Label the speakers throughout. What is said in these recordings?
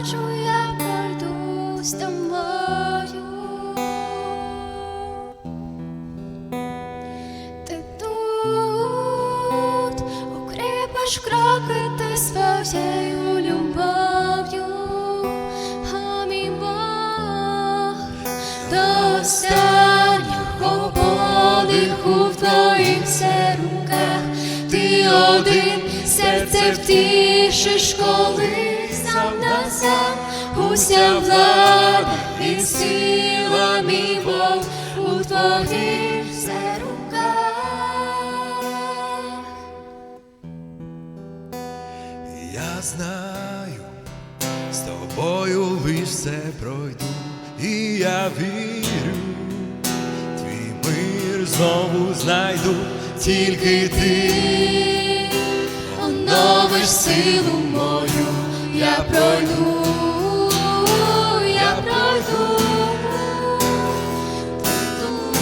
Speaker 1: бачу, я пройду з тобою. Ти тут укріпиш кроки, ти своєю любов'ю, а мій Бог до останнього подиху в твоїх все ти один серце втішиш коли сам уся влада і сила, мій Бог у твоїх руках.
Speaker 2: Я знаю, з тобою лиш все пройду, і я вірю, твій мир знову знайду, тільки ти.
Speaker 1: оновиш силу мою, я пройду, я пройду. Тут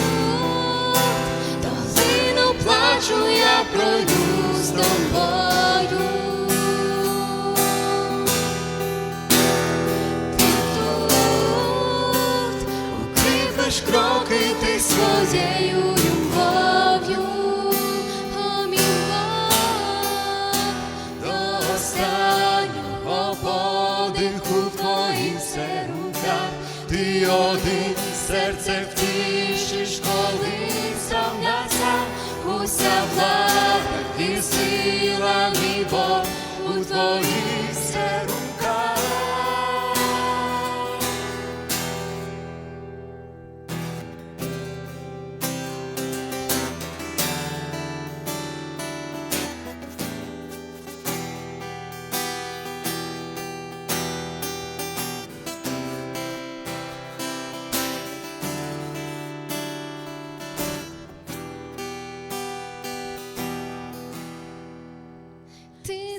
Speaker 1: долину плачу, я пройду з тобою. Ти тут укріпиш кроки ти своєю
Speaker 2: один серце
Speaker 1: втішиш, коли сам на сам уся влада і сила, мій Бог, у твоїх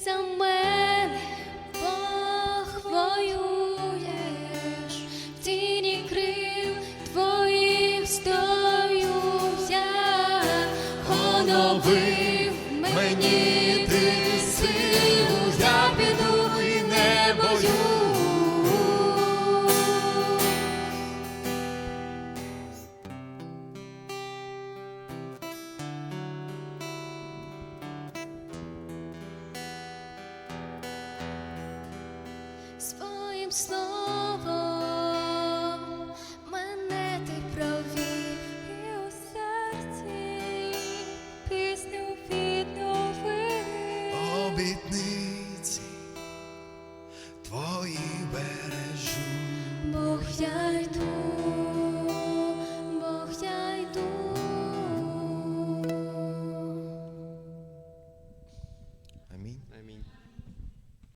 Speaker 1: за мене похвоюєш, воюєш, в тіні крил твоїх стою я, оновив мені ти силу, я піду і не боюсь. словом мене ти провів і у серці пісню відновив.
Speaker 2: Обітниці твої бережу, Бог я йду.